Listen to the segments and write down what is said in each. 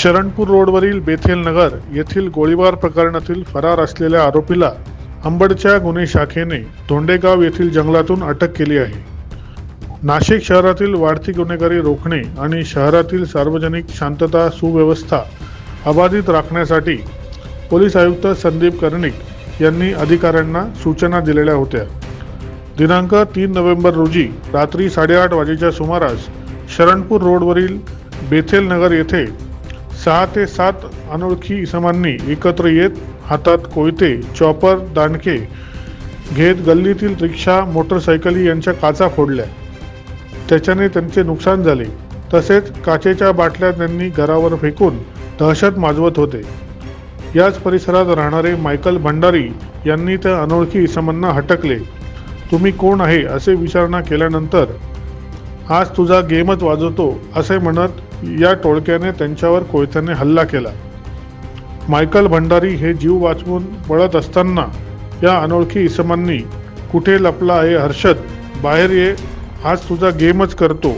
शरणपूर रोडवरील बेथेल नगर येथील गोळीबार प्रकरणातील फरार असलेल्या आरोपीला अंबडच्या गुन्हे शाखेने धोंडेगाव येथील जंगलातून अटक केली आहे. नाशिक शहरातील वाढती गुन्हेगारी रोखणे आणि शहरातील सार्वजनिक शांतता सुव्यवस्था अबाधित राखण्यासाठी पोलीस आयुक्त संदीप कर्णिक यांनी अधिकाऱ्यांना सूचना दिलेल्या होत्या. दिनांक तीन नोव्हेंबर रोजी रात्री साडेआठ वाजेच्या सुमारास शरणपूर रोडवरील बेथेल नगर येथे सहा ते सात अनोळखी इसमांनी एकत्र येत हातात कोयते चॉपर दांडके घेत गल्लीतील रिक्षा मोटरसायकली यांच्या काचा फोडल्या. त्याच्याने त्यांचे नुकसान झाले. तसेच काचेच्या बाटल्या त्यांनी घरावर फेकून दहशत माजवत होते. याच परिसरात राहणारे मायकल भंडारी यांनी त्या अनोळखी इसमांना हटकले. तुम्ही कोण आहे? असे विचारणा केल्यानंतर आज तुझा गेमच वाजवतो असे म्हणत या टोळक्याने त्यांच्यावर कोयत्याने हल्ला केला. मायकल भंडारी हे जीव वाचवून पळत असताना या अनोळखी इसमांनी कुठे लपला आहे हर्षद? बाहेर ये आज तुझा गेमच करतो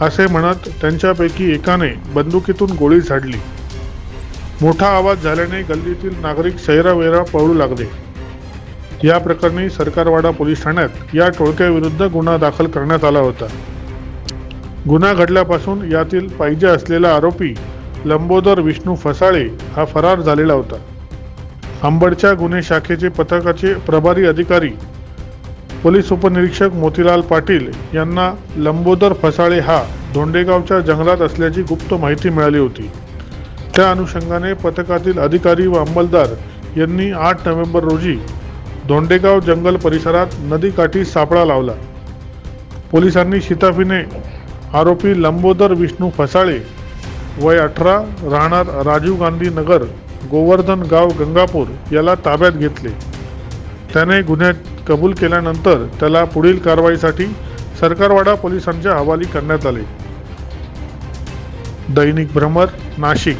असे म्हणत त्यांच्यापैकी एकाने बंदुकीतून गोळी झाडली. मोठा आवाज झाल्याने गल्लीतील नागरिक सैरावेरा पळू लागले. या प्रकरणी सरकारवाडा पोलीस ठाण्यात या टोळक्याविरुद्ध गुन्हा दाखल करण्यात आला होता. गुन्हा घडल्यापासून यातील पाहिजे असलेला आरोपी लंबोदर विष्णू फसाळे हा फरार झालेला होता. अंबडच्या गुन्हे शाखेचे पथकाचे प्रभारी अधिकारी पोलीस उपनिरीक्षक मोतीलाल पाटील यांना लंबोदर फसाळे हा धोंडेगावच्या जंगलात असल्याची गुप्त माहिती मिळाली होती. त्या अनुषंगाने पथकातील अधिकारी व अंमलदार यांनी आठ नोव्हेंबर रोजी धोंडेगाव जंगल परिसरात नदीकाठी सापळा लावला. पोलिसांनी शिताफीने आरोपी लंबोदर विष्णू फसाळे वय अठरा राहणार राजीव गांधी नगर गोवर्धन गाव गंगापूर याला ताब्यात घेतले. त्याने गुन्ह्यात कबूल केल्यानंतर त्याला पुढील कारवाईसाठी सरकारवाडा पोलिसांच्या हवाली करण्यात आले. दैनिक भ्रमर नाशिक.